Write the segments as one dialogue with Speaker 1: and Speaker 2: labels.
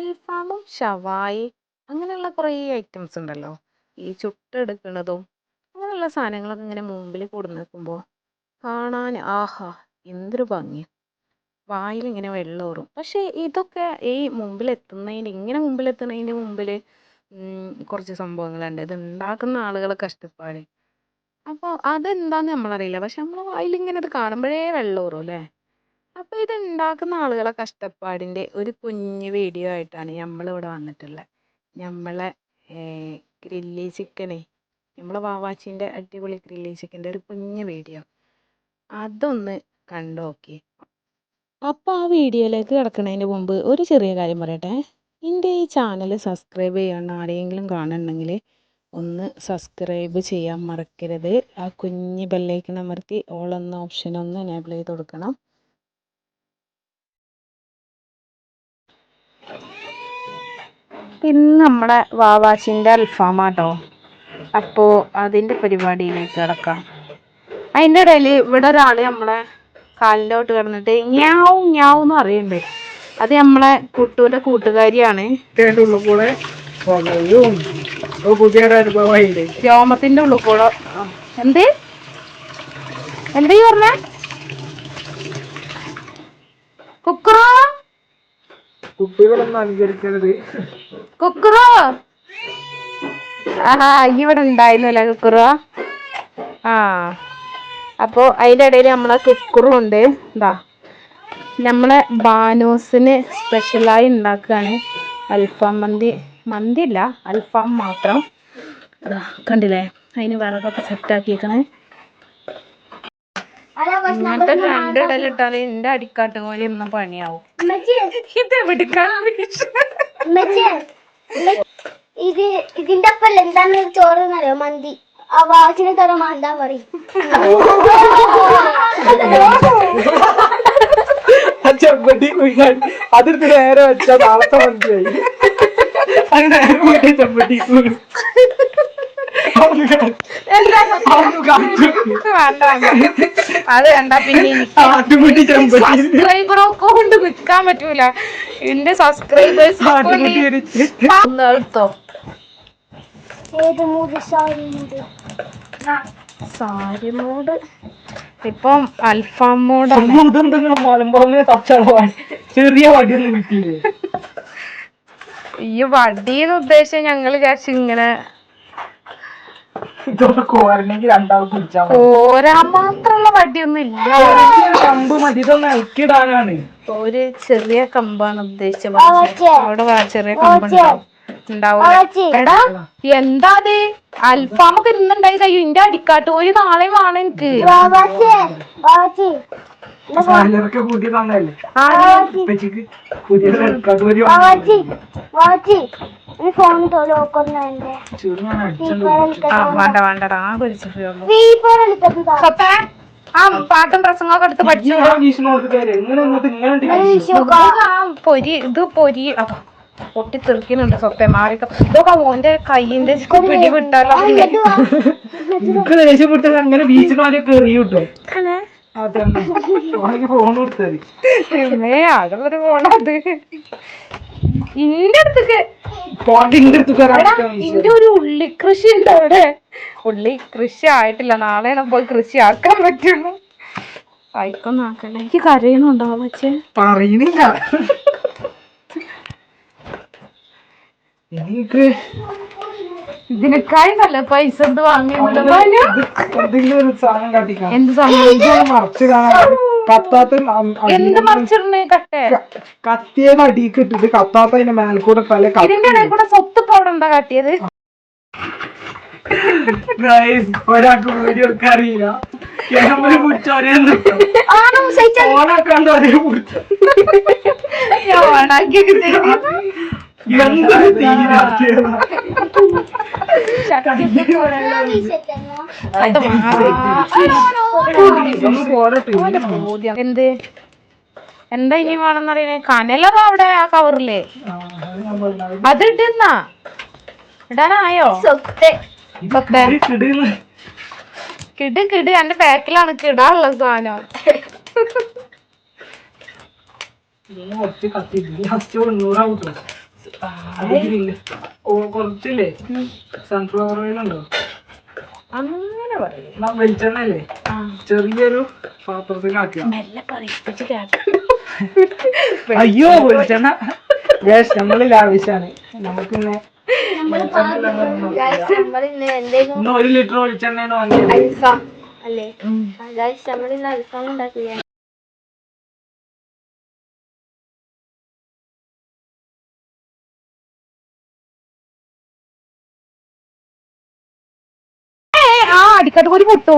Speaker 1: അൽഫാമും ഷവായി അങ്ങനെയുള്ള കുറേ ഐറ്റംസ് ഉണ്ടല്ലോ ഈ ചുട്ടെടുക്കുന്നതും അങ്ങനെയുള്ള സാധനങ്ങളൊക്കെ ഇങ്ങനെ മുമ്പിൽ കൊടുന്ന് നിൽക്കുമ്പോൾ കാണാൻ ആഹാ എന്തൊരു ഭംഗി ഇങ്ങനെ വെള്ളോറും പക്ഷേ ഇതൊക്കെ ഈ മുമ്പിലെത്തുന്നതിന് ഇങ്ങനെ മുമ്പിലെത്തുന്നതിന് മുമ്പിൽ കുറച്ച് സംഭവങ്ങളുണ്ട് ഇത് ഉണ്ടാക്കുന്ന ആളുകളെ കഷ്ടപ്പാട് അപ്പോൾ അതെന്താന്ന് നമ്മളറിയില്ല പക്ഷെ നമ്മളെ വായിലിങ്ങനെ അത് കാണുമ്പോഴേ വെള്ളോറും അല്ലേ അപ്പോൾ ഉണ്ടാക്കുന്ന ആളുകളെ കഷ്ടപ്പാടിന്റെ ഒരു കുഞ്ഞു വീഡിയോ ആയിട്ടാണ് നമ്മളിവിടെ വന്നിട്ടുള്ളത് നമ്മളെ ഗ്രില്ലി ചിക്കനെ നമ്മളെ വാവാച്ചിൻ്റെ അടിപൊളി ഗ്രില്ലി ചിക്കൻ്റെ ഒരു കുഞ്ഞു വീഡിയോ അതൊന്ന് കണ്ടു നോക്കി അപ്പോൾ ആ വീഡിയോയിലേക്ക് കിടക്കുന്നതിന് മുമ്പ് ഒരു ചെറിയ കാര്യം പറയട്ടെ എൻ്റെ ഈ ചാനൽ സബ്സ്ക്രൈബ് ചെയ്യാണ്ട് ആരെങ്കിലും കാണുന്നുണ്ടെങ്കിൽ ഒന്ന് സബ്സ്ക്രൈബ് ചെയ്യാൻ മറക്കരുത് ആ കുഞ്ഞ് ബെല്ലൈക്കൺ അമർത്തി ഓൾ എന്ന ഓപ്ഷൻ ഒന്ന് എനേബിൾ ചെയ്ത് കൊടുക്കണം ഇന്ന് നമ്മുടെ വാവാശിൻ്റെ അൽഫാമാട്ടോ അപ്പോൾ അതിൻ്റെ പരിപാടിയിലേക്ക് കിടക്കാം അതിൻ്റെ ഇടയിൽ ഇവിടെ ഒരാൾ നമ്മളെ കാലിലോട്ട് കിടന്നിട്ട് ഞാവും ഞാവും എന്ന് അറിയണ്ടേ അത് നമ്മളെ കുട്ടൂൻ്റെ കൂട്ടുകാരിയാണ് രോമത്തിൻ്റെ ഉള്ളിൽ കൂടെ എന്ത് എന്താ പറഞ്ഞ കുക്കറോ
Speaker 2: കുട്ടികളൊന്നും അനുകരിക്കരുത്
Speaker 1: ഇവിടെ ഉണ്ടായിരുന്നല്ലേ കുക്കുറോ ആ അപ്പോ അതിന്റെ ഇടയിൽ നമ്മളെ കുക്കുറും ഉണ്ട് എന്താ നമ്മളെ ബാനോസിന് സ്പെഷ്യലായി ഉണ്ടാക്കുകയാണ് അൽഫാം മന്തി മന്തി അല്ല അൽഫാം മാത്രം കണ്ടില്ലേ അതിന് വിറകൊക്കെ സെറ്റാക്കിയേക്കണേ ഇങ്ങനത്തെ രണ്ട് ഇടലിട്ടാല് എന്റെ അടിക്കാട്ട് പോലെ ഇരുന്ന പണിയാവും
Speaker 3: ഇത് ഇതിന്റെ ഒപ്പം എന്താണ് ചോറ് എന്നറിയോ മന്തി ആ വാച്ചിനെ തറ മാന്താൻ പറയും
Speaker 2: അതിർത്തി നേരെ വെച്ചാൽ നാളത്തെ മന്തിയായി ചെമ്പട്ടി അത് കണ്ട പിന്നെ
Speaker 1: കൊണ്ട് നിൽക്കാൻ പറ്റൂല എന്റെ സബ്സ്ക്രൈബേഴ്സ് ഏത് ഇപ്പം അൽഫാം
Speaker 2: മൂട് തച്ചാളോ ചെറിയ വടിയൊന്നും
Speaker 1: ഈ വടിയെന്ന് ഉദ്ദേശിച്ച ഞങ്ങൾ വിചാരിച്ചു ഇങ്ങനെ ഇതോടെ വടിയൊന്നും ഇല്ല
Speaker 2: ഒരു കമ്പ് മതി
Speaker 1: ഒരു ചെറിയ കമ്പാണ് ഉദ്ദേശിച്ചത് അവിടെ ചെറിയ കമ്പുണ്ടാവും ഉണ്ടാവും എന്താ അത് അൽഫാമൊക്കെ ഇന്നുണ്ടായി കഴിയും ഇന്റെ അടിക്കാട്ട് ഒരു നാളെ വേണം എനിക്ക് പാട്ടും പ്രസംഗമൊക്കെ എടുത്ത് പഠിച്ചു പൊരി ഇത് പൊരി അപ്പൊ പൊട്ടിത്തെറിക്കുന്നുണ്ട് സ്വപ്പേ മാറിയിട്ട് ഇതൊക്കെ മോന്റെ പിടി വിട്ടാലോ
Speaker 2: ദേഷ്യപ്പെട്ടത് അങ്ങനെ ബീച്ചിലൊക്കെ കയറി കിട്ടും ഫോൺ ഇന്റെ
Speaker 1: ഇന്റെ ഉള്ളി കൃഷി ഉണ്ട് ഉള്ളി കൃഷി ആയിട്ടില്ല നാളെ പോയി കൃഷി ആക്കാൻ പറ്റുള്ളൂ ആയിക്കൊന്നാക്കണ്ട എനിക്ക് കരയുന്നുണ്ടോ പക്ഷേ
Speaker 2: പറയണില്ല എനിക്ക്
Speaker 1: ഇതിനേക്കാൾ നല്ല പൈസ എന്ത് വാങ്ങി എന്തെങ്കിലും
Speaker 2: ഒരു സാധനം കട്ടിക്കാം എന്ത് സാധനം മറച്ചു കാണാൻ കത്താത്ത
Speaker 1: എന്ത് മറിച്ചിടണേ കട്ടേ
Speaker 2: കത്തിയത് അടിക്ക് ഇട്ടിട്ട് കത്താത്ത അതിന്റെ മേൽക്കൂടെ പല
Speaker 1: ഇതിന്റെ ഇടയിൽ കൂടെ സ്വത്ത് പോടണ്ട കട്ടിയത്
Speaker 2: ഒരാൾക്ക് വീഡിയോ എടുക്കാൻ അറിയില്ല ഓണാക്കാണ്ട് അതേ മുറിച്ചു ഓണാക്കി എന്ത്
Speaker 1: എന്താ ഇനി വേണമെന്നറിയണേ കനലതാ അവിടെ ആ കവറില് അതിടുന്നാ ഇടാനായോ കിട് കിട് എന്റെ ബാക്കിലാണ് കിടാനുള്ള സാധനം
Speaker 2: ഒറ്റ കത്തി ലാസ്റ്റ് നൂറാമത്തെ കുറച്ചില്ലേ സൺഫ്ലവർ ഓയിൽ ഉണ്ടോ
Speaker 1: അങ്ങനെ
Speaker 2: ചെറിയൊരു പാത്രത്തിലാക്കുക അയ്യോ വെളിച്ചെണ്ണ ഗ്യാസ് നമ്മളിൽ ആവശ്യമാണ് നമുക്ക് ഒരു ലിറ്റർ വെളിച്ചെണ്ണ
Speaker 3: വാങ്ങിയത് അല്ലേ നമ്മളിന്ന് അൽഫാം ഉണ്ടാക്കുക
Speaker 1: അരിക്കാട്ട് കൂടി പൊട്ടോ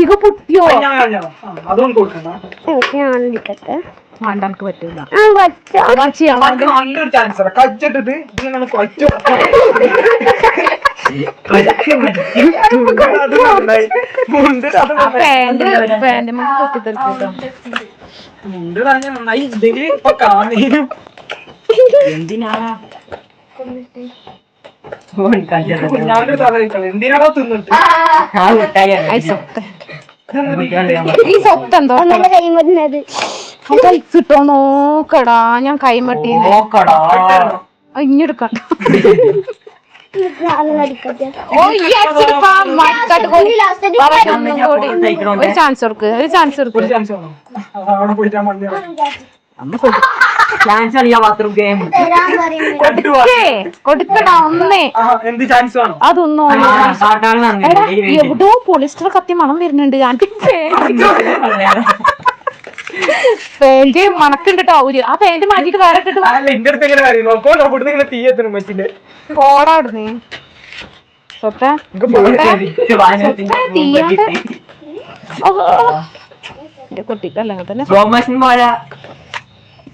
Speaker 1: ഒറ്റക്ക് പൊട്ടിയോ ഞാൻ എന്തിനാ ഈ സ്വത്ത് എന്തോ കിട്ടോ നോക്കടാ ഞാൻ കൈമട്ടി ഇഞ്ഞെടുക്കട്ടോ ഒരു ചാൻസ് കൊടുക്ക് ഒരു ചാൻസ് കൊടുക്ക് അതൊന്നും എവിടോ പോളിസ്റ്റർ കത്തി മണം വരുന്നുണ്ട് പേന്റ് മണക്കുണ്ട് കേട്ടോ ഒരു ആ പേന്റ് മാറ്റിട്ട് വേറെ
Speaker 2: കിട്ടും
Speaker 1: പോടാ അവിടുന്ന് സ്വത്തെ തീയാണ്ട് കുട്ടിക്കല്ലെങ്കിൽ തന്നെ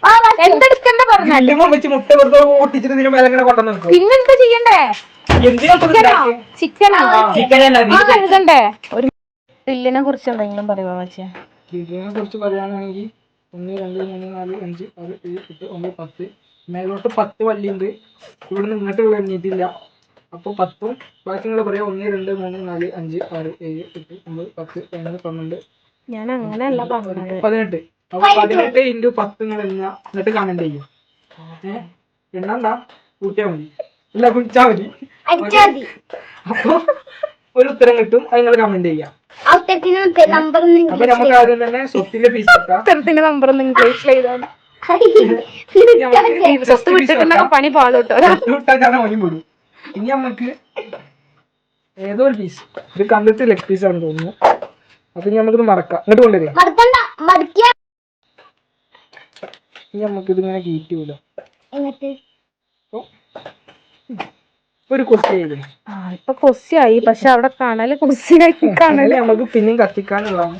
Speaker 2: പിന്നെന്താ
Speaker 1: ചെയ്യണ്ടേ ചിക്കനാ കുറിച്ച് എന്തെങ്കിലും പറയുമോ പക്ഷേ
Speaker 2: ഗ്രില്ലിനെ കുറിച്ച് പറയുകയാണെങ്കിൽ ഒന്ന് രണ്ട് മൂന്ന് നാല് അഞ്ച് ആറ് ഏഴ് എട്ട് ഒമ്പത് പത്ത് മേലോട്ട് പത്ത് വള്ളിയുണ്ട് ഇവിടെ നിന്ന് ഇങ്ങോട്ട് കഴിഞ്ഞിട്ടില്ല അപ്പോൾ പത്തും ബാക്കി നിങ്ങൾ പറയാം ഒന്ന് രണ്ട് മൂന്ന് നാല് അഞ്ച് ആറ് ഏഴ് എട്ട് ഒമ്പത് പത്ത് പതിനൊന്ന് പന്ത്രണ്ട്
Speaker 1: ഞാൻ അങ്ങനെയല്ല
Speaker 2: പതിനെട്ട് പതിനെട്ട് ഇൻറ്റു പത്ത് നിങ്ങൾ എണ്ണ എന്നിട്ട് കണണ്ട് ചെയ്യും ഏഹ് എന്താ കൂട്ടിയാ മതി അല്ല കുടിച്ചാ മതി അപ്പൊ ഒരു ഉത്തരം കിട്ടും അത് നിങ്ങൾ കമന്റ് ചെയ്യാം
Speaker 3: നമുക്ക്
Speaker 2: ഉത്തരത്തിന്റെ
Speaker 1: നമ്പർ പണി
Speaker 2: പണി ഇനി ഏതോ ഒരു പീസ് ഒരു കണ്ടിട്ട് ലെഗ് പീസ് ആണ് തോന്നുന്നു അപ്പൊ ഇനി മറക്കാം എന്നിട്ട്
Speaker 3: ഇങ്ങോട്ട്
Speaker 2: ഇനി നമുക്കിതിങ്ങനെ കീറ്റി വിടാം എന്നിട്ട് ഒരു കൊസ്സിയായില്ലേ
Speaker 1: ആ ഇപ്പൊ കൊസ്സിയായി പക്ഷെ അവിടെ കണല് കൊസ്സിയായി കണല്
Speaker 2: നമുക്ക് പിന്നെയും കത്തിക്കാനുള്ളതാണ്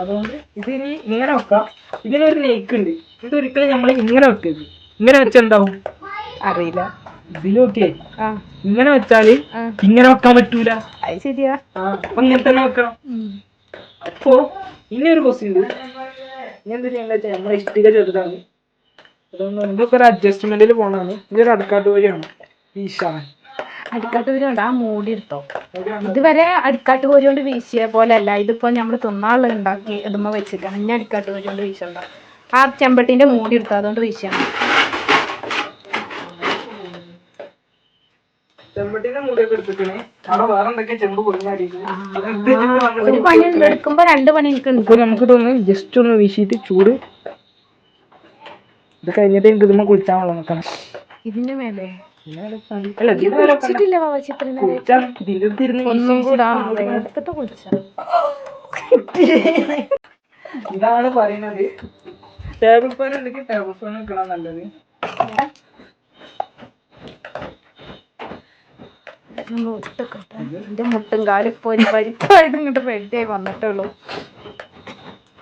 Speaker 2: അതുകൊണ്ട് ഇതിനി ഇങ്ങനെ വെക്കാം ഇതിനൊരു ലേക്ക് ഉണ്ട് ഇതൊരിക്കലും നമ്മൾ ഇങ്ങനെ വെക്കരുത് ഇങ്ങനെ വെച്ചെന്താവും അറിയില്ല ഇതിലൊക്കെ ഇങ്ങനെ വെച്ചാല് ഇങ്ങനെ വെക്കാൻ പറ്റൂല അത് ശരിയാ അപ്പൊ ഇങ്ങനെ തന്നെ വെക്കണം അപ്പോ ഇനി ഒരു ക്വസ്റ്റ്യൻ ഉണ്ട് ഇനി എന്താ ചെയ്യണ്ടെന്ന് നമ്മളെ ഇഷ്ടിക ചെറുതാണ് ഇതൊന്നും ഇതൊക്കെ ഒരു അഡ്ജസ്റ്റ്മെന്റിൽ പോണതാണ് ഇതൊരു അടുക്കാട്ട് വഴിയാണ് വീശാൻ
Speaker 1: അടിക്കാട്ടുകോരി ആ മൂടി എടുത്തോ ഇതുവരെ കോരി കൊണ്ട് വീശിയ പോലെ അല്ല ഇതിപ്പോ നമ്മൾ തിന്നാളെ ഉണ്ടാക്കി ഇതുമ്മ വെച്ചിട്ടാണ് ഇനി അടിക്കാട്ടുകോരി കൊണ്ട് വീശണ്ട ആ ചെമ്പട്ടിന്റെ മൂടി എടുത്തോ അതുകൊണ്ട് വീശിയാണ് ഒരു പണി എടുക്കുമ്പോ രണ്ട് പണി എനിക്ക്
Speaker 2: നമുക്ക് തോന്നുന്നു ജസ്റ്റ് ഒന്ന് വീശിയിട്ട് ചൂട് ഇത് കഴിഞ്ഞിട്ട് എനിക്ക് ഇതുമ്മ കുളിച്ചാൽ വെള്ളം നോക്കണം
Speaker 1: ഇതിന്റെ മേലെ ഒന്നും
Speaker 2: ഇതാണ് പറയുന്നത് ടേബിൾ ഫാൻ ഉണ്ടെങ്കിൽ ടേബിൾ ഫാൻ വെക്കണം നല്ലത്
Speaker 1: എന്റെ മുട്ടും കാലും ഇപ്പൊ ഇങ്ങോട്ട് റെഡിയായി വന്നിട്ടുള്ളൂ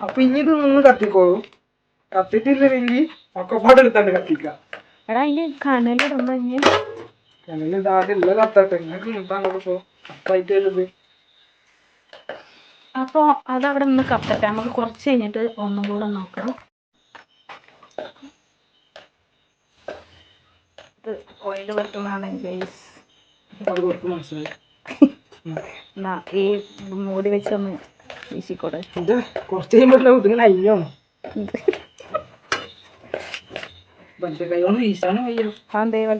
Speaker 2: അപ്പൊ ഇനി ഇതൊന്നും കത്തിക്കോളൂ കത്തിട്ടില്ലെങ്കിൽ അപ്പൊ
Speaker 1: അതവിടെ നിന്ന് കത്തട്ടെ നമുക്ക് കുറച്ച് കഴിഞ്ഞിട്ട് ഒന്നും കൂടെ നോക്കണം ഓയില് ഓയിൽ പറ്റുന്നതാണ് ഈ മൂടി വെച്ചൊന്ന് വീശിക്കോട്ടെ
Speaker 2: കുറച്ച് കഴിയുമ്പോൾ അയ്യോ സീലിംഗ് ഫാൻ തന്നെ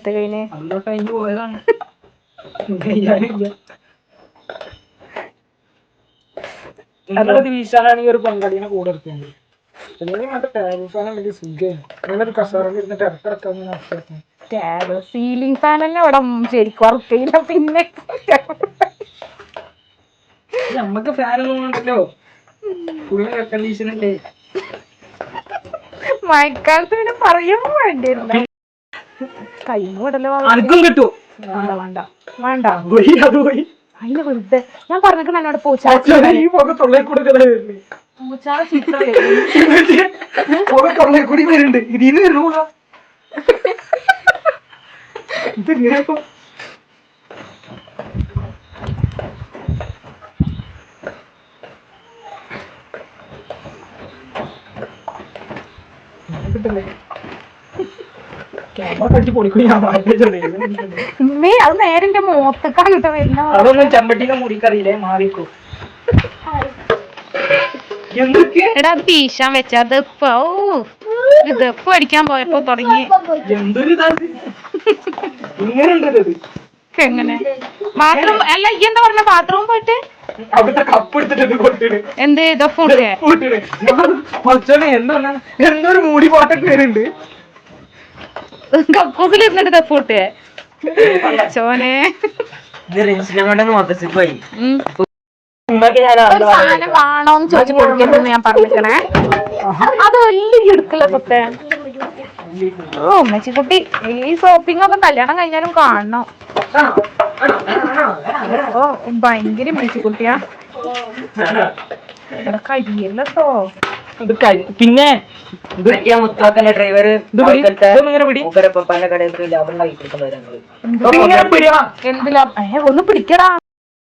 Speaker 2: ഇവിടെ ശരിക്കും ഉറക്കില്ല പിന്നെ നമ്മക്ക് ഫാനൊന്നും ഒന്നും ഉണ്ടല്ലോ ഫുള്ള് കണ്ടീഷൻ അല്ലേ
Speaker 1: മഴക്കാലത്ത് പിന്നെ പറയാൻ വേണ്ടിയിരുന്നു കയ്യിന്ന് വിടലോ വേണ്ട വേണ്ട വേണ്ട പോയി വെറുതെ ഞാൻ പറഞ്ഞിട്ട് എന്നോട് പൂച്ചാളെ
Speaker 2: പൂച്ചാളെ വരുന്നുണ്ട് ഇതിന് വരുന്നു ഇത് ഇങ്ങനെ
Speaker 1: മേ അത് നേരെ എന്റെ മോത്തക്കാണ് കേട്ടോ വരുന്ന
Speaker 2: അതൊന്നും ചെമ്പട്ടിനെ മുറിക്കറിയില്ലേ മാറിക്കോ
Speaker 1: എടാ തീശാൻ വെച്ച അതിപ്പോ ഇതിപ്പോ അടിക്കാൻ പോയപ്പോ തുടങ്ങി എങ്ങനെ മാത്രം അല്ല ഈ എന്താ പറഞ്ഞ ബാത്റൂം പോയിട്ട്
Speaker 2: കപ്പ് എടുത്തിട്ട് എന്ത് മൂടി ഞാൻ
Speaker 1: ഓ ഉമ്മച്ചിക്കുട്ടി ഈ ഷോപ്പിംഗ് ഒക്കെ കല്യാണം കഴിഞ്ഞാലും കാണണം ഓ ഭയങ്കര മേശക്കുട്ടിയാ കഴിയല്ലോ
Speaker 2: ഇത് പിന്നെ മുത്താക്കന്റെ ഡ്രൈവർ ഒന്ന് പിടിക്കടാ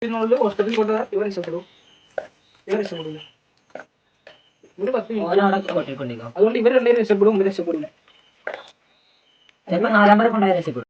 Speaker 2: ഇവര് കൊണ്ട് ഇവർ രക്ഷപ്പെടും ഇവർ രക്ഷപ്പെടില്ല അതുകൊണ്ട് ഇവർ രണ്ടുപേരും രക്ഷപ്പെടും രക്ഷപ്പെടില്ല ചിലപ്പോ നാലാം പേരെ കൊണ്ടുപോയി രക്ഷപ്പെടും